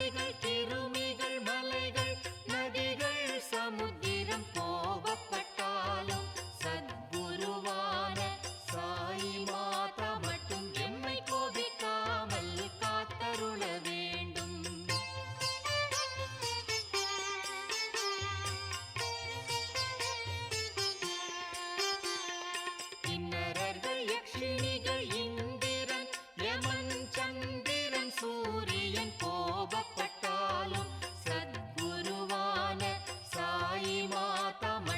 Thank you. ಮಾತಾ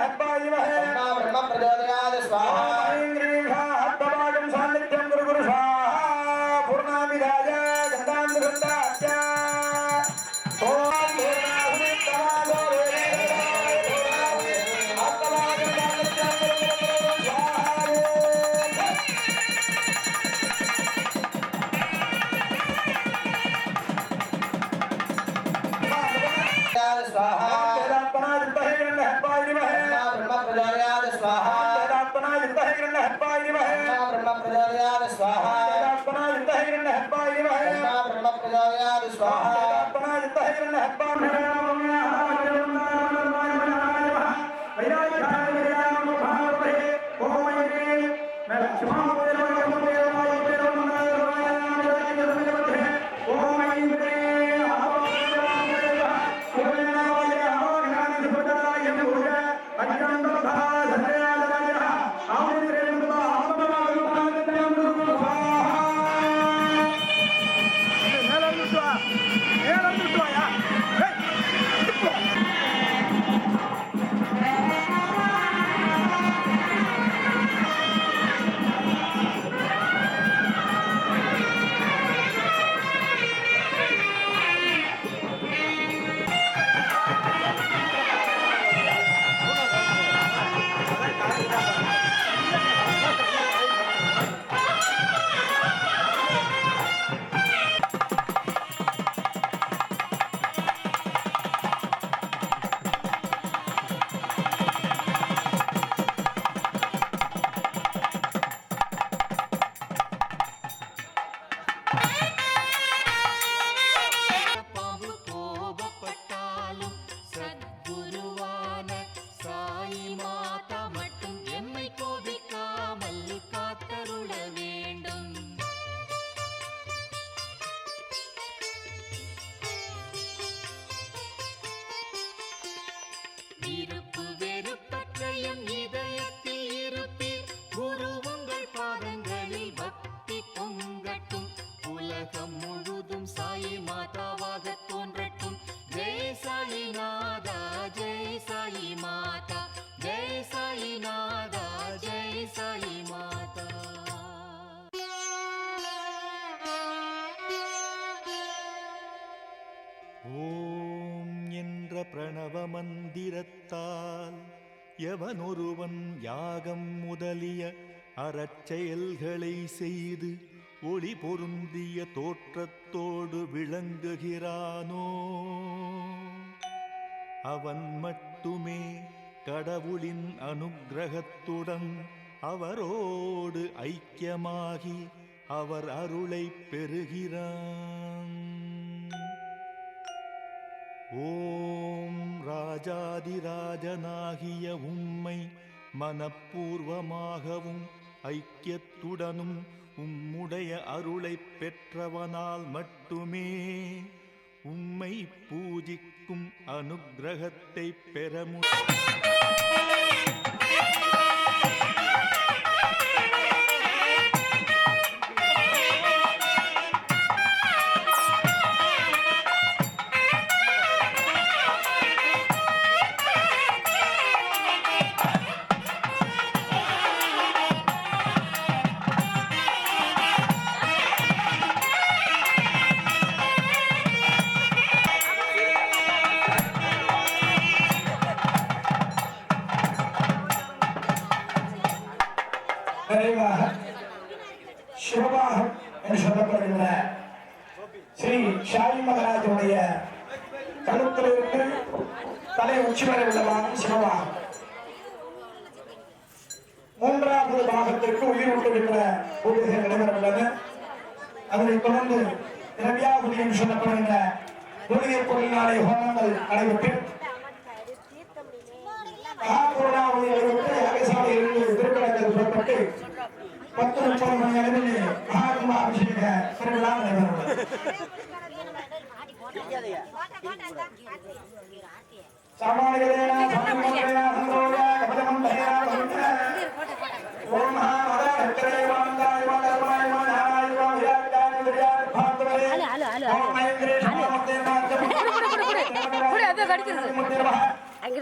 ब्रह्म प्रचोदयाद स्वाहा আহ্বান பிரணவ மந்திரத்தால் எவனொருவன் யாகம் முதலிய அறச்செயல்களை செய்து ஒளி பொருந்திய தோற்றத்தோடு விளங்குகிறானோ? அவன் மட்டுமே கடவுளின் அனுக்கிரகத்துடன் அவரோடு ஐக்கியமாகி அவர் அருளை பெறுகிறான். ராஜாதிராஜனாகிய உம்மை மனப்பூர்வமாகவும் ஐக்கியத்துடனும் உம்முடைய அருளைப் பெற்றவனால் மட்டுமே உம்மை பூஜிக்கும் அனுகிரகத்தை பெற முடியும். தியாகத்திற்கு உயிர் ஊட்டுகின்ற பூஜைகள் நடைபெறவுள்ளது அதனைத் தொடர்ந்து திரவியாகுதி என்று சொல்லப்படுகின்ற மூலிகை பொருளினாலே ஹோமங்கள் நடைபெற்று மகாபூர்ணாவதியிலிருந்து யாகசாலையிலிருந்து புறப்பட்டு பத்து முப்பது மணி அளவில் மகாகும்பாபிஷேக திருவிழா நடைபெறுகிறது. ¡Ay, qué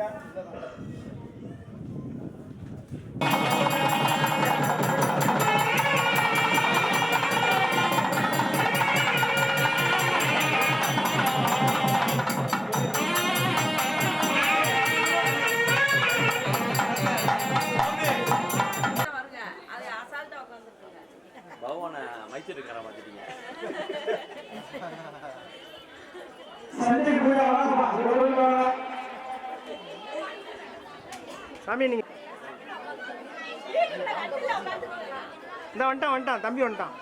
that. சாமி நீங்க இந்த வந்துட்டான் வந்துட்டான் தம்பி வந்துட்டான்.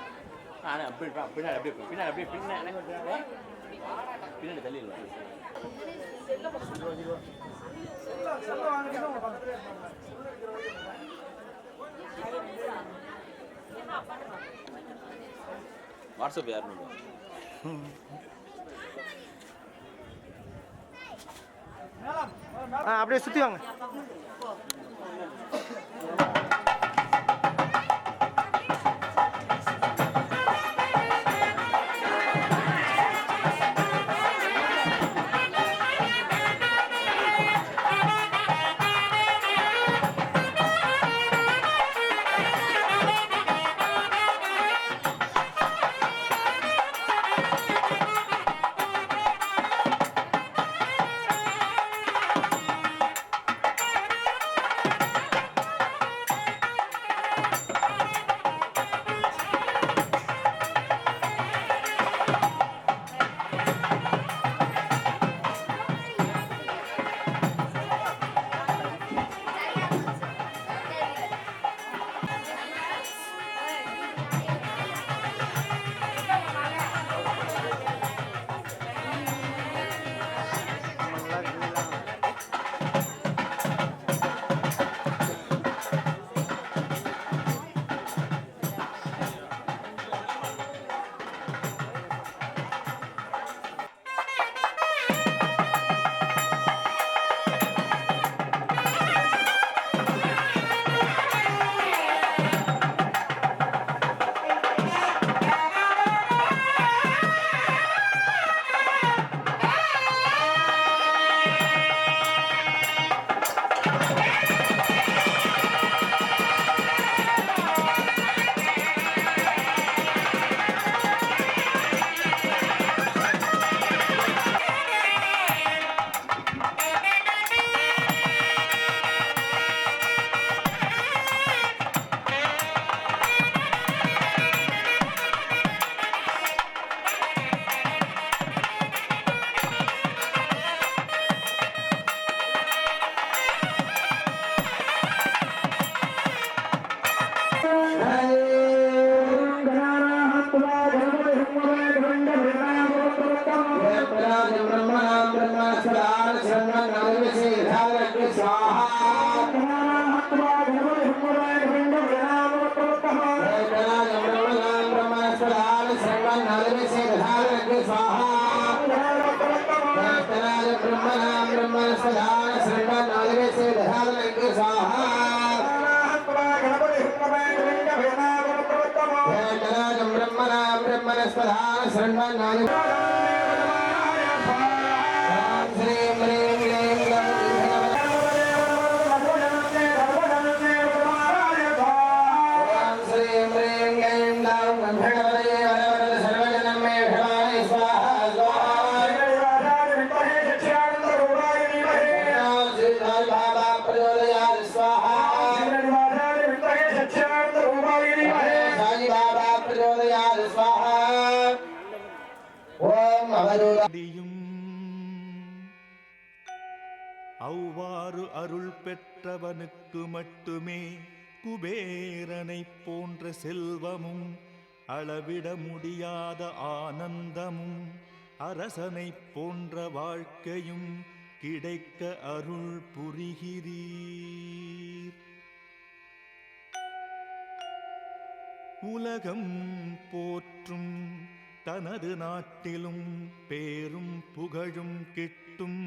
பின்னாடி அப்படியே பின்னாடி அப்படியே பின்னாடி பின்னாடி தள்ளிடுவேன் வாட்ஸ்அப் ஆ அப்படியே சுற்றி வாங்க. Thank you. కమలాన శ్రీమ నాలుగేసే దహాల వెంకట సాహ బ్రహ్మణ బ్రహ్మణ స్వధాన శ్రీమ నాలుగు. பெற்றவனுக்கு மட்டுமே குபேரனைப் போன்ற செல்வமும் அளவிட முடியாத ஆனந்தமும் அரசனைப் போன்ற வாழ்க்கையும் கிடைக்க அருள் புரிகிறீர். உலகம் போற்றும் தனது நாட்டிலும் பேரும் புகழும் கிட்டும்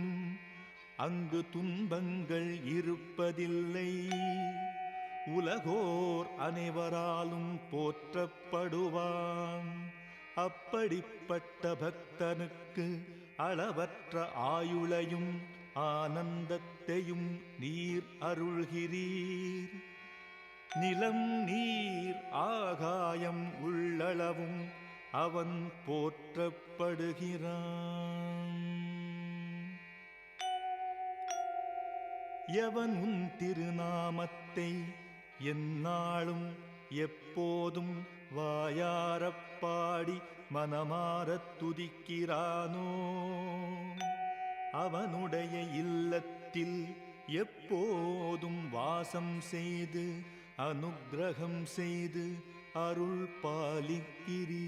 அங்கு துன்பங்கள் இருப்பதில்லை. உலகோர் அனைவராலும் போற்றப்படுவான். அப்படிப்பட்ட பக்தனுக்கு அளவற்ற ஆயுளையும் ஆனந்தத்தையும் நீர் அருள்கிறீர். நிலம் நீர் ஆகாயம் உள்ளளவும் அவன் போற்றப்படுகிறான். எவன் உன் திருநாமத்தை எந்நாளும் எப்போதும் வாயாரப்பாடி மனமாறத் துதிக்கிறானோ? அவனுடைய இல்லத்தில் எப்போதும் வாசம் செய்து அனுக்கிரகம் செய்து அருள் பாலிக்கிறீ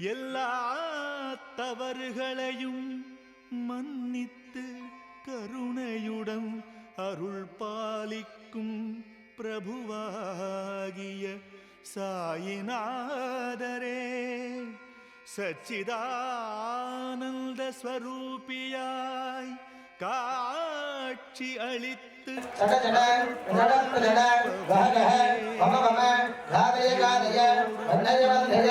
எல்லா தவறுகளையும் மன்னித்து கருணையுடன் அருள் பாலிக்கும் பிரபுவாகிய சாயிநாதரே. சச்சிதானந்த ஸ்வரூபியாய் காட்சி அளித்து சட மம மம தாதய காதய வந்தய வந்தய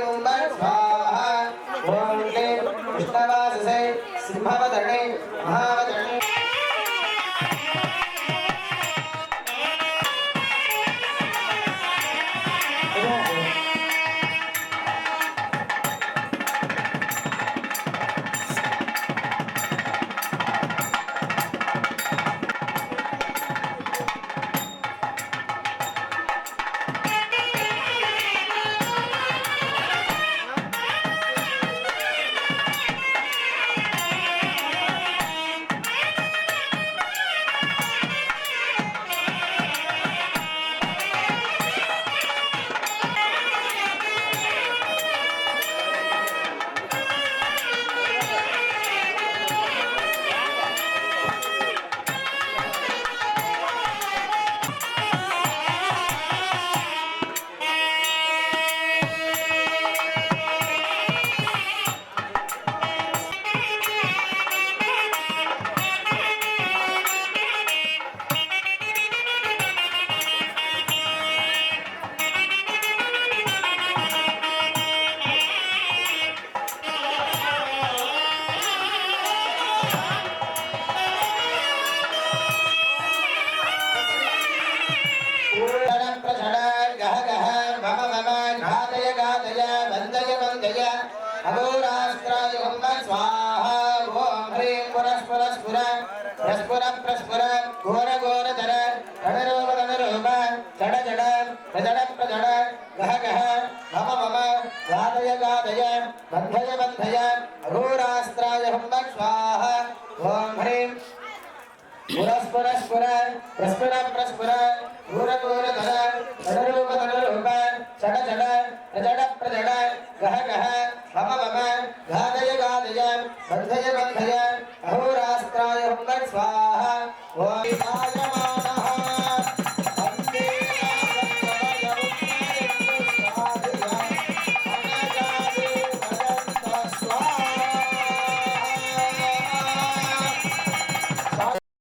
स्वाहा ओम ह्रीं। पुरस्पुरस्पुर प्रस्पुर प्रस्पुर।